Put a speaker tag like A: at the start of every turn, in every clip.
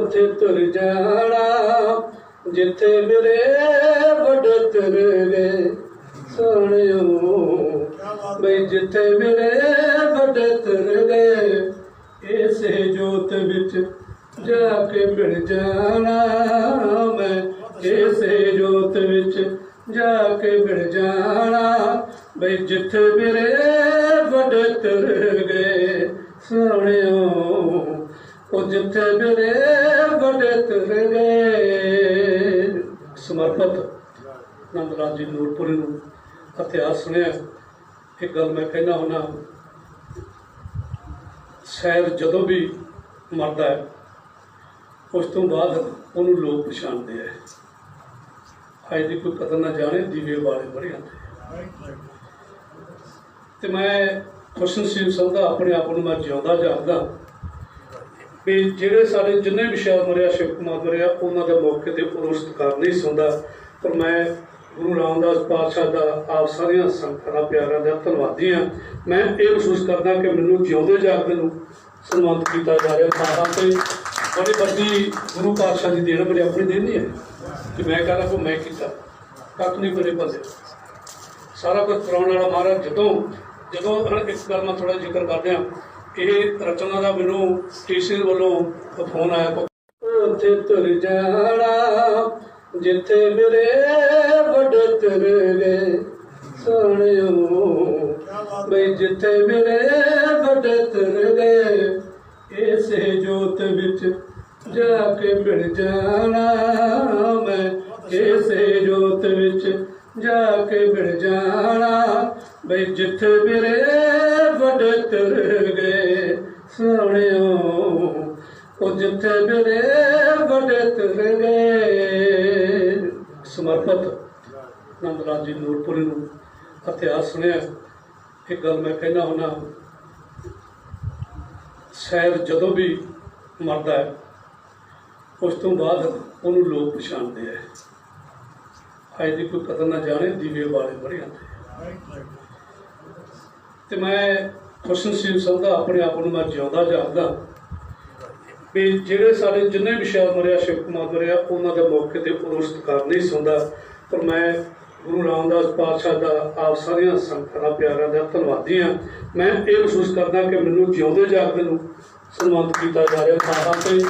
A: ਉੱਥੇ ਤੁਰ ਜਾਣਾ, ਜਿੱਥੇ ਮੇਰੇ ਵੱਡੇ ਤੁਰ ਗਏ ਸੋਹਣਿਓ, ਬਈ ਜਿੱਥੇ ਮੇਰੇ ਵੱਡੇ ਤੁਰ ਗਏ ਇਸੇ ਜੋਤ ਵਿੱਚ ਜਾ ਕੇ ਮਿਲ ਜਾਣਾ। ਮੈਂ ਇਸੇ ਜੋਤ ਵਿੱਚ ਜਾ ਕੇ ਮਿਲ ਜਾਣਾ। ਬਈ ਜਿੱਥੇ ਮੇਰੇ ਵੱਡੇ ਤੁਰ ਗਏ ਸੋਹਣਿਓ। ਉਹ ਜਿੱਥੇ ਮੇਰੇ ਵੱਡੇ ਤੇਰੇ ਗਏ ਸਮਰਪਿਤ ਨੰਦ ਲਾਲ ਜੀ ਨੂਰਪੁਰੀ ਨੂੰ ਇਤਿਹਾਸ ਸੁਣਿਆ। ਇੱਕ ਗੱਲ ਮੈਂ ਕਹਿਣਾ ਹੁਣਾ ਸ਼ਾਇਦ ਜਦੋਂ ਵੀ ਮਰਦਾ ਹੈ, ਉਸ ਤੋਂ ਬਾਅਦ ਉਹਨੂੰ ਲੋਕ ਪਛਾਣਦੇ ਹੈ ਅੱਜ ਦੀ ਕੋਈ ਪਤਾ ਨਾ ਜਾਣੇ, ਦੀਵੇ ਵਾਲੇ ਬੜੇ ਆਉਂਦੇ ਤੇ ਮੈਂ ਖੁਸ਼ਨ ਸਿੰਘ ਸੰਧਾ ਆਪਣੇ ਆਪ ਨੂੰ ਮੈਂ ਜਿਉਂਦਾ ਜਾਗਦਾ ਵੀ ਜਿਹੜੇ ਸਾਡੇ ਜਿੰਨੇ ਵੀ ਸ਼ਾਇਦ ਮਰਿਆ, ਸ਼ਿਵ ਕੁਮਾਰ ਮਰਿਆ, ਉਹਨਾਂ ਦੇ ਮੌਕੇ ਤੇ ਉਦੋਂ ਸਤਿਕਾਰ ਨਹੀਂ ਸੁਣਦਾ ਪਰ ਮੈਂ ਗੁਰੂ ਰਾਮਦਾਸ ਪਾਤਸ਼ਾਹ ਦਾ ਆਪ ਸਾਰੀਆਂ ਸੰਗਤਾਂ ਦਾ ਪਿਆਰਿਆਂ ਦਾ ਧੰਨਵਾਦੀ ਹਾਂ। ਮੈਂ ਇਹ ਮਹਿਸੂਸ ਕਰਦਾ ਕਿ ਮੈਨੂੰ ਜਿਉਂਦੇ ਜਾਗਦੇ ਨੂੰ ਸਨਮਾਨਿਤ ਕੀਤਾ ਜਾ ਰਿਹਾ। ਸਾਹਾਂ ਤੇ ਬੜੀ ਵੱਡੀ ਗੁਰੂ ਪਾਤਸ਼ਾਹ ਦੀ ਦੇਣ ਮੇਰੀ ਆਪਣੀ ਦੇਣ ਨਹੀਂ ਹੈ। ਕਿ ਮੈਂ ਕਹਦਾ ਕੋ ਮੈਂ ਕੀਤਾ। ਕੱਖ ਨਹੀਂ ਮੇਰੇ ਪਾਸੇ ਸਾਰਾ ਕੁਝ ਕਰਾਉਣ ਵਾਲਾ ਮਹਾਰਾਜ ਜਦੋਂ ਜਦੋਂ ਇੱਕ ਗੱਲ ਮੈਂ ਥੋੜਾ ਜ਼ਿਕਰ ਕਰਦੇ ਹਾਂ ਇਹ ਰਚਨਾ ਦਾ ਮੈਨੂੰ ਟੀਸੀ ਵੱਲੋਂ ਫੋਨ ਆਇਆ। ਉੱਥੇ ਤੁਰ ਜਾਣਾ, ਜਿੱਥੇ ਮੇਰੇ ਵੱਡੇ ਤੁਰ ਗਏ ਸੋਹਣਿਓ ਬਈ ਜਿੱਥੇ ਮੇਰੇ ਵੱਡੇ ਤੁਰ ਗਏ ਇਸੇ ਜੋਤ ਵਿੱਚ ਜਾ ਕੇ ਮਿਲ ਜਾਣਾ ਮੈਂ। ਇਸੇ ਜੋਤ ਵਿੱਚ ਜਾ ਕੇ ਮਿਲ ਜਾਣਾ, ਬਈ ਜਿੱਥੇ ਮੇਰੇ ਵੱਡੇ ਤੁਰ ਗਏ ਸੋਹਣਿਓ ਉਹ ਜਿੱਥੇ ਮੇਰੇ ਵੱਡੇ ਤੁਰ ਗਏ ਸਮਰਪਿਤ ਨੰਦ ਜੀ ਨੂਰਪੁਰੀ ਨੂੰ ਇਤਿਹਾਸ ਸੁਣਿਆ। ਇੱਕ ਗੱਲ ਮੈਂ ਕਹਿਣਾ ਹੁਣਾ ਸ਼ਾਇਦ ਜਦੋਂ ਵੀ ਮਰਦਾ ਹੈ, ਉਸ ਤੋਂ ਬਾਅਦ ਉਹਨੂੰ ਲੋਕ ਪਛਾਣਦੇ ਹੈ ਅੱਜ ਦੀ ਕੋਈ ਕਦਰ ਨਾ ਜਾਣੇ ਦੀਵੇ ਵਾਲੇ ਬੜੇ ਆਉਂਦੇ ਤੇ ਮੈਂ ਖੁਸ਼ਨ ਸਿੰਘ ਸੰਧਾ ਆਪਣੇ ਆਪ ਨੂੰ ਮੈਂ ਜਿਉਂਦਾ ਜਾਪਦਾ। ਵੀ ਜਿਹੜੇ ਸਾਡੇ ਜਿੰਨੇ ਵੀ ਸ਼ਾਇਦ ਮਰਿਆ, ਸ਼ਿਵ ਕੁਮਾਰ ਮਰਿਆ, ਉਹਨਾਂ ਦੇ ਮੌਕੇ ਤੇ ਉਦੋਂ ਸਤਿਕਾਰ ਨਹੀਂ ਸੁਣਦਾ ਪਰ ਮੈਂ ਗੁਰੂ ਰਾਮਦਾਸ ਪਾਤਸ਼ਾਹ ਦਾ ਆਪ ਸਾਰੀਆਂ ਸੰਗਤਾਂ ਦਾ ਪਿਆਰਿਆਂ ਦਾ ਧੰਨਵਾਦੀ ਹਾਂ। ਮੈਂ ਇਹ ਮਹਿਸੂਸ ਕਰਦਾ ਕਿ ਮੈਨੂੰ ਜਿਉਂਦੇ ਜਾਗਦੇ ਨੂੰ ਸਨਮਾਨਿਤ ਕੀਤਾ ਜਾ ਰਿਹਾ। ਸਾਹਾਂ ਤੇ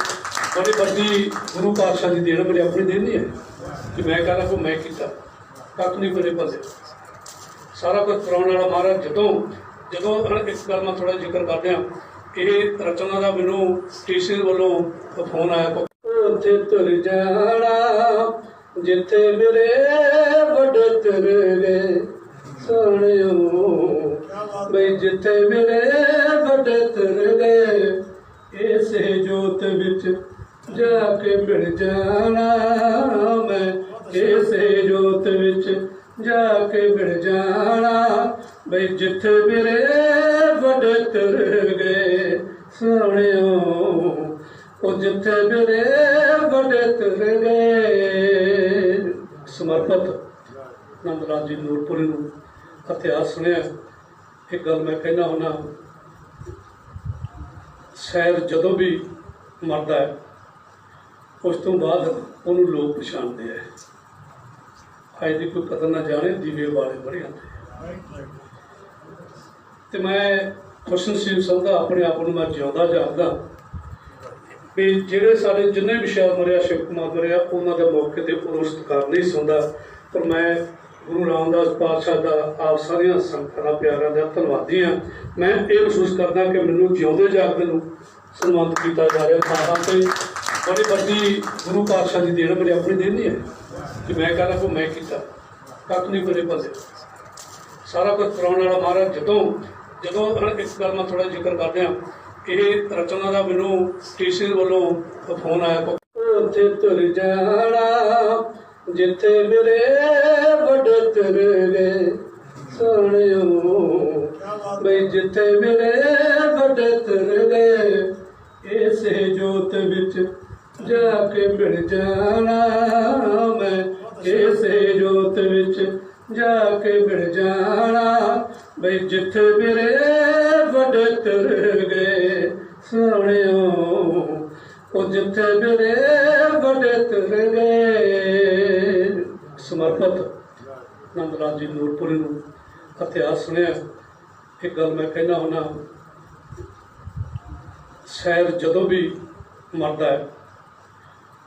A: ਬੜੀ ਵੱਡੀ ਗੁਰੂ ਪਾਤਸ਼ਾਹ ਦੀ ਦੇਣ ਮੇਰੀ ਆਪਣੀ ਦੇਣ ਨਹੀਂ ਹੈ। ਕਿ ਮੈਂ ਕਹਦਾ ਕੋ ਮੈਂ ਕੀਤਾ। ਕੱਖ ਨਹੀਂ ਮੇਰੇ ਪਾਸੇ ਸਾਰਾ ਕੁਝ ਕਰਾਉਣ ਵਾਲਾ ਮਹਾਰਾਜ ਜਦੋਂ ਜਦੋਂ ਹੁਣ ਇੱਕ ਗੱਲ ਮੈਂ ਥੋੜਾ ਜ਼ਿਕਰ ਕਰਦੇ ਹਾਂ, ਇਹ ਰਚਨਾ ਦਾ ਮੈਨੂੰ ਟੀਸੀ ਵੱਲੋਂ ਫੋਨ ਆਇਆ ਉੱਥੇ ਤੁਰ ਜਾਣਾ, ਜਿੱਥੇ ਮੇਰੇ ਵੱਡੇ ਤੁਰ ਗਏ। ਸੋਹਣਿਓ ਬਈ ਜਿੱਥੇ ਮੇਰੇ ਵੱਡੇ ਤੁਰ ਗਏ। ਇਸੇ ਜੋਤ ਵਿੱਚ ਜਾ ਕੇ ਮਿਲ ਜਾਣਾ, ਮੈਂ ਇਸੇ ਜੋਤ ਵਿੱਚ ਜਾ ਕੇ ਮਿਲ ਜਾਣਾ। ਬਈ ਜਿੱਥੇ ਮੇਰੇ ਵੱਡੇ ਤੁਰ ਗਏ, ਸੋਹਣਿਓ, ਉਹ ਜਿੱਥੇ ਮੇਰੇ ਵੱਡੇ ਤੁਰ ਗਏ। ਸਮਰਪਿਤ ਨੰਦ ਜੀ ਨੂਰਪੁਰੀ ਨੂੰ ਇਤਿਹਾਸ ਸੁਣਿਆ। ਇੱਕ ਗੱਲ ਮੈਂ ਕਹਿਣਾ ਹੁਣਾ ਸ਼ਾਇਦ ਜਦੋਂ ਵੀ ਮਰਦਾ ਹੈ, ਉਸ ਤੋਂ ਬਾਅਦ ਉਹਨੂੰ ਲੋਕ ਪਛਾਣਦੇ ਹੈ ਅੱਜ ਦੀ ਕੋਈ ਪਤਾ ਨਾ ਜਾਣੇ, ਦੀਵੇ ਵਾਲੇ ਬੜੇ ਆਉਂਦੇ ਤੇ ਮੈਂ ਖੁਸ਼ਨ ਸਿੰਘ ਸੰਧਾ ਆਪਣੇ ਆਪ ਨੂੰ ਮੈਂ ਜਿਉਂਦਾ ਜਾਗਦਾ ਵੀ ਜਿਹੜੇ ਸਾਡੇ ਜਿੰਨੇ ਵੀ ਸ਼ਾਇਦ ਮਰਿਆ, ਸ਼ਿਵ ਕੁਮਾਰ ਮਰਿਆ, ਉਹਨਾਂ ਦੇ ਮੌਕੇ ਤੇ ਉਦੋਂ ਸਤਿਕਾਰ ਨਹੀਂ ਸੁਣਦਾ ਪਰ ਮੈਂ ਗੁਰੂ ਰਾਮਦਾਸ ਪਾਤਸ਼ਾਹ ਦਾ ਆਪ ਸਾਰੀਆਂ ਸੰਗਤਾਂ ਦਾ ਪਿਆਰਿਆਂ ਦਾ ਧੰਨਵਾਦੀ ਹਾਂ। ਮੈਂ ਇਹ ਮਹਿਸੂਸ ਕਰਦਾ ਕਿ ਮੈਨੂੰ ਜਿਉਂਦੇ ਜਾਗਦੇ ਨੂੰ ਸਨਮਾਨਿਤ ਕੀਤਾ ਜਾ ਰਿਹਾ। ਸਾਹਾਂ ਤੇ ਬੜੀ ਵੱਡੀ ਗੁਰੂ ਪਾਤਸ਼ਾਹ ਦੀ ਦੇਣ ਮੇਰੀ ਆਪਣੀ ਦੇਣ ਨਹੀਂ ਹੈ। ਕਿ ਮੈਂ ਕਹਦਾ ਕੋ ਮੈਂ ਕੀਤਾ। ਕੱਖ ਨਹੀਂ ਮੇਰੇ ਪਾਸੇ ਸਾਰਾ ਕੁਝ ਕਰਾਉਣ ਵਾਲਾ ਮਹਾਰਾਜ ਜਦੋਂ ਜਦੋਂ ਇਸ ਗੱਲ ਮੈਂ ਥੋੜਾ ਜ਼ਿਕਰ ਕਰਦੇ ਹਾਂ, ਇਹ ਰਚਨਾ ਦਾ ਮੈਨੂੰ ਟੀਸੀ ਵੱਲੋਂ ਫੋਨ ਆਇਆ ਉੱਥੇ ਤੁਰ ਜਾਣਾ, ਜਿੱਥੇ ਮੇਰੇ ਵੱਡੇ ਤੁਰ ਗਏ ਸੋਹਣਿਓ ਬਈ ਜਿੱਥੇ ਮੇਰੇ ਵੱਡੇ ਤੁਰ ਗਏ ਇਸੇ ਜੋਤ ਵਿੱਚ ਜਾ ਕੇ ਮਿਲ ਜਾਣਾ, ਮੈਂ ਇਸੇ ਜੋਤ ਵਿੱਚ ਜਾ ਕੇ ਮਿਲ ਜਾਣਾ। ਬਈ ਜਿੱਥੇ ਮੇਰੇ ਵੱਡੇ ਤੁਰ ਗਏ, ਸੋਹਣਿਓ, ਉਹ ਜਿੱਥੇ ਮੇਰੇ ਵੱਡੇ ਤੇਰੇ ਗਏ। ਸਮਰਪਿਤ ਨੰਦ ਲਾਲ ਜੀ ਨੂਰਪੁਰੀ ਨੂੰ ਇਤਿਹਾਸ ਸੁਣਿਆ। ਇੱਕ ਗੱਲ ਮੈਂ ਕਹਿਣਾ ਹੁਣਾ ਸ਼ਾਇਦ ਜਦੋਂ ਵੀ ਮਰਦਾ ਹੈ,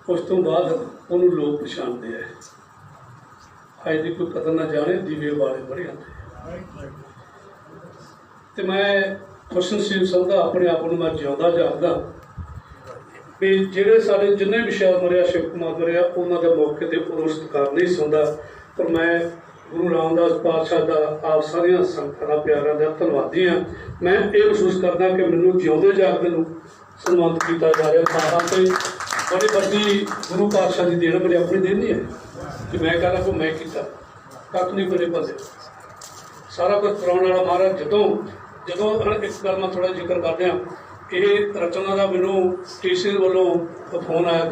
A: ਉਸ ਤੋਂ ਬਾਅਦ ਉਹਨੂੰ ਲੋਕ ਪਛਾਣਦੇ ਆ। ਅੱਜ ਦੀ ਕੋਈ ਪਤਾ ਨਾ ਜਾਣੇ, ਦੀਵੇ ਵਾਲੇ ਬੜੇ ਆਉਂਦੇ ਤੇ ਮੈਂ ਖੁਸ਼ਨਸੀਬ ਸਮਝਦਾ ਆਪਣੇ ਆਪ ਨੂੰ ਮੈਂ ਜਿਉਂਦਾ ਜਾਗਦਾ ਵੀ ਜਿਹੜੇ ਸਾਡੇ ਜਿੰਨੇ ਵੀ ਸ਼ਾਇਦ ਮਰਿਆ, ਸ਼ਿਵ ਕੁਮਾਰ ਮਰਿਆ, ਉਹਨਾਂ ਦੇ ਮੌਕੇ ਤੇ ਉਦੋਂ ਸਤਿਕਾਰ ਨਹੀਂ ਸੁਣਦਾ ਪਰ ਮੈਂ ਗੁਰੂ ਰਾਮਦਾਸ ਪਾਤਸ਼ਾਹ ਦਾ, ਆਪ ਸਾਰੀਆਂ ਸੰਗਤਾਂ ਦਾ ਪਿਆਰਿਆਂ ਦਾ ਧੰਨਵਾਦੀ ਹਾਂ। ਮੈਂ ਇਹ ਮਹਿਸੂਸ ਕਰਦਾ ਕਿ ਮੈਨੂੰ ਜਿਉਂਦੇ ਜਾਗਦੇ ਨੂੰ ਸਨਮਾਨਿਤ ਕੀਤਾ ਜਾ ਰਿਹਾ। ਖਾਸਾਂ ਤੇ ਬੜੀ ਵੱਡੀ ਗੁਰੂ ਪਾਤਸ਼ਾਹ ਦੀ ਦੇਣ ਮੇਰੇ ਆਪਣੀ ਦੇਣ ਨਹੀਂ ਹੈ। ਕਿ ਮੈਂ ਕਹਦਾ ਕੋ ਮੈਂ ਕੀਤਾ। ਕੱਖ ਨਹੀਂ ਮੇਰੇ ਪਾਸੇ ਸਾਰਾ ਕੁਝ ਕਰਾਉਣ ਵਾਲਾ ਮਹਾਰਾਜ ਜਦੋਂ ਜਦੋਂ ਹੁਣ ਇੱਕ ਗੱਲ ਮੈਂ ਥੋੜਾ ਜ਼ਿਕਰ ਕਰਦੇ ਹਾਂ, ਇਹ ਰਚਨਾ ਦਾ ਮੈਨੂੰ ਟੀਸੀ ਵੱਲੋਂ ਫੋਨ ਆਇਆ।